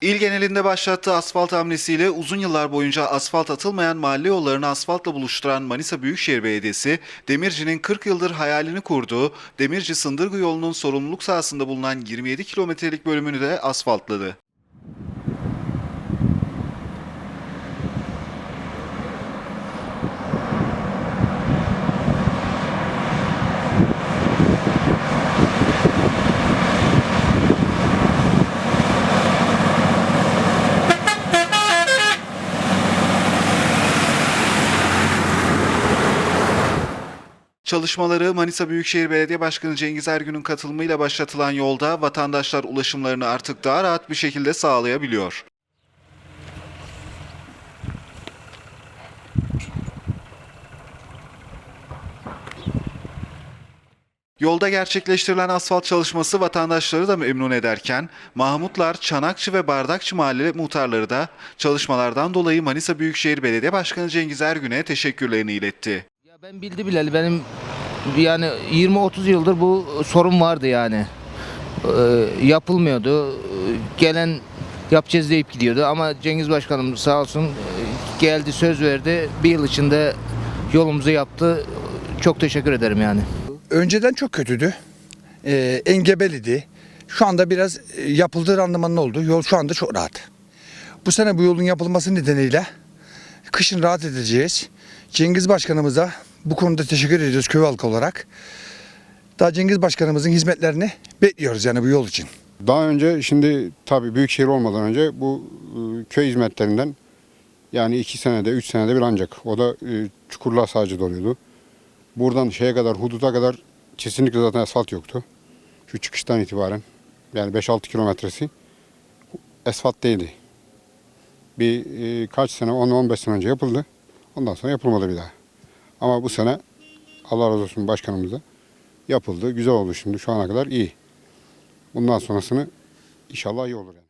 İl genelinde başlattığı asfalt hamlesiyle uzun yıllar boyunca asfalt atılmayan mahalle yollarını asfaltla buluşturan Manisa Büyükşehir Belediyesi, Demirci'nin 40 yıldır hayalini kurduğu Demirci Sındırgı yolunun sorumluluk sahasında bulunan 27 kilometrelik bölümünü de asfaltladı. Çalışmaları Manisa Büyükşehir Belediye Başkanı Cengiz Ergün'ün katılımıyla başlatılan yolda vatandaşlar ulaşımlarını artık daha rahat bir şekilde sağlayabiliyor. Yolda gerçekleştirilen asfalt çalışması vatandaşları da memnun ederken Mahmutlar, Çanakçı ve Bardakçı mahalle muhtarları da çalışmalardan dolayı Manisa Büyükşehir Belediye Başkanı Cengiz Ergün'e teşekkürlerini iletti. Ben bildi bileli benim yani 20-30 yıldır bu sorun vardı yani. Ee, yapılmıyordu. Gelen yapacağız deyip gidiyordu ama Cengiz Başkanım sağ olsun e, geldi söz verdi. Bir yıl içinde yolumuzu yaptı. Çok teşekkür ederim yani. Önceden çok kötüydü. Ee, engebeliydi. Şu anda biraz e, yapıldığı randımanın oldu. Yol şu anda çok rahat. Bu sene bu yolun yapılması nedeniyle kışın rahat edeceğiz. Cengiz Başkanımıza bu konuda teşekkür ediyoruz köy halkı olarak. Daha Cengiz Başkanımızın hizmetlerini bekliyoruz yani bu yol için. Daha önce şimdi tabii büyük şehir olmadan önce bu e, köy hizmetlerinden yani iki senede, üç senede bir ancak. O da e, çukurlar sadece doluyordu. Buradan şeye kadar, hududa kadar kesinlikle zaten asfalt yoktu. Şu çıkıştan itibaren yani 5-6 kilometresi asfalt değildi. Bir e, kaç sene, 10-15 sene önce yapıldı. Ondan sonra yapılmadı bir daha. Ama bu sene Allah razı olsun başkanımıza yapıldı. Güzel oldu şimdi şu ana kadar iyi. Bundan sonrasını inşallah iyi olur yani.